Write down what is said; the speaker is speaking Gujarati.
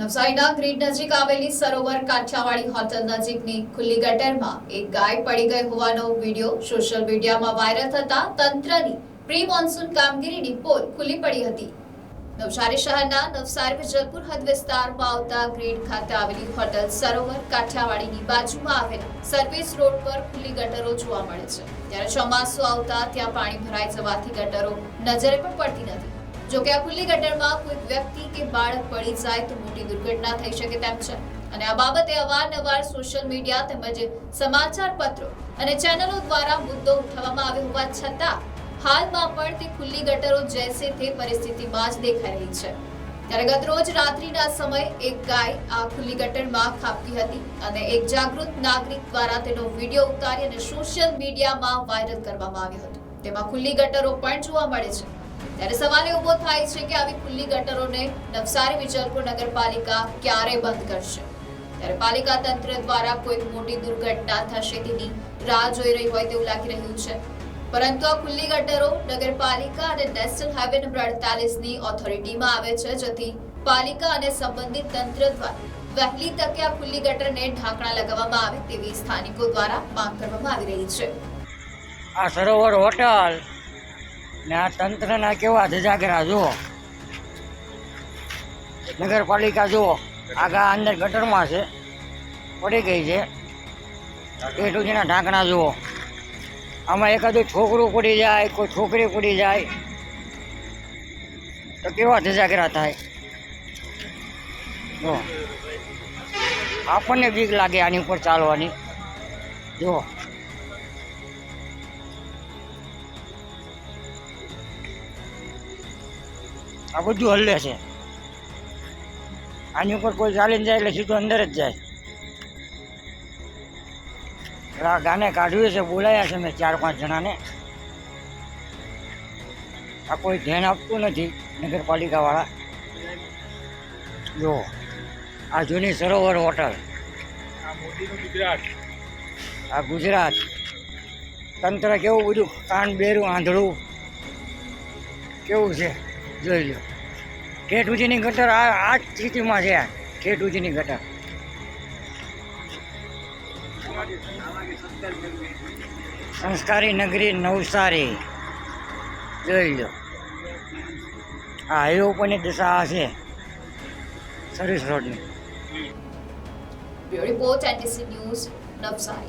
નવસારીના ગ્રીડ નજીક આવેલી સરોવર કાઠિયાવાડી હોટલ નજીકની ખુલ્લી ગટરમાં એક ગાય પડી ગઈ હોવાનો વીડિયો સોશિયલ મીડિયામાં વાયરલ થતા તંત્રની પ્રી મોન્સૂન કામગીરીની પોલ ખુલ્લી પડી હતી. નવસારી શહેરના નવસારી વિજલપુર હદ વિસ્તારમાં આવતા ગ્રીડ ખાતે આવેલી હોટલ સરોવર કાઠિયાવાડીની બાજુમાં આવેલા સર્વિસ રોડ પર ખુલ્લી ગટરો જોવા મળે છે. ત્યારે ચોમાસું આવતા ત્યાં પાણી ભરાઈ જવાથી ગટરો નજરે પણ પડતી નથી. જો કે આ ખુલ્લી ગટરમાં કોઈ વ્યક્તિ કે બાળક પડી જાય તો મોટી દુર્ઘટના થઈ શકે તેમ છે. અને આ બાબતે અવારનવાર સોશિયલ મીડિયા તેમજ સમાચાર પત્રો અને ચેનલો દ્વારા મુદ્દો ઉઠાવવામાં આવ્યો હોવા છતાં હાલમાં પણ તે ખુલ્લી ગટરો જૈસે તે પરિસ્થિતિમાં જ દેખાઈ રહી છે. ત્યારે ગત રોજ રાત્રિના સમયે એક ગાય આ ખુલ્લી ગટરમાં ખાપતી હતી અને એક જાગૃત નાગરિક દ્વારા તેનો વીડિયો ઉતારી અને સોશિયલ મીડિયામાં વાયરલ કરવામાં આવ્યો હતો. તેમાં ખુલ્લી ગટરો પણ જોવા મળે છે. ત્યારે સવાલ ઊભો થાય છે કે આવી ખુલ્લી ગટરોને નવસારી વિજલપુર નગરપાલિકા ક્યારે બંધ કરશે? ત્યારે પાલિકા તંત્ર દ્વારા કોઈક મોટી દુર્ઘટના થશે તેની રાહ જોઈ રહી હોય તેવું લાગી રહ્યું છે. પરંતુ આ ખુલ્લી ગટરો નગરપાલિકા અને નેશનલ હાઈવે નંબર અડતાલીસની ઓથોરિટીમાં આવે છે, જેથી પાલિકા અને સંબંધિત તંત્ર દ્વારા વહેલી તકે આ ખુલ્લી ગટરને ઢાંકણા લગાવવામાં આવે તેવી સ્થાનિકો દ્વારા માંગ કરવામાં આવી રહી છે. આ સરોવર હોટલ ને આ તંત્રના કેવા ધજાગરા જુઓ. નગરપાલિકા જુઓ, આગા અંદર ગટરમાં છે, પડી ગઈ છે. પેટુજીના ઢાંકણા જુઓ. આમાં એકાદું છોકરું પડી જાય, કોઈ છોકરી પડી જાય. તો કેવા ધજાગરા થાય? જો આપણને બીક લાગે આની ઉપર ચાલવાની. જુઓ. આ બધું હલ્લે છે. આની ઉપર કોઈ ચાલીને જાય એટલે સીધું અંદર જ જાય. એટલે આ ગાને કાઢ્યું છે બોલાયા છે મેં ચાર પાંચ જણાને. આ કોઈ ધ્યાન આપતું નથી નગરપાલિકાવાળા. જો આ જૂની સરોવર હોટલ. આ ગુજરાત. તંત્ર કેવું બધું કાન બેરું આંધળું. કેવું છે? જોઈ લો ઠેઠુજીની ગટર આ આ જ સ્થિતિમાં છે ઠેઠ સુધીની ગટર. સંસ્કારી નગરી નવસારી. જોઈ લો આ હાઈવે ઉપરની દિશા આ છે. સર્વિસ રોડની બ્યુરો રિપોર્ટ ન્યૂઝ નવસારી.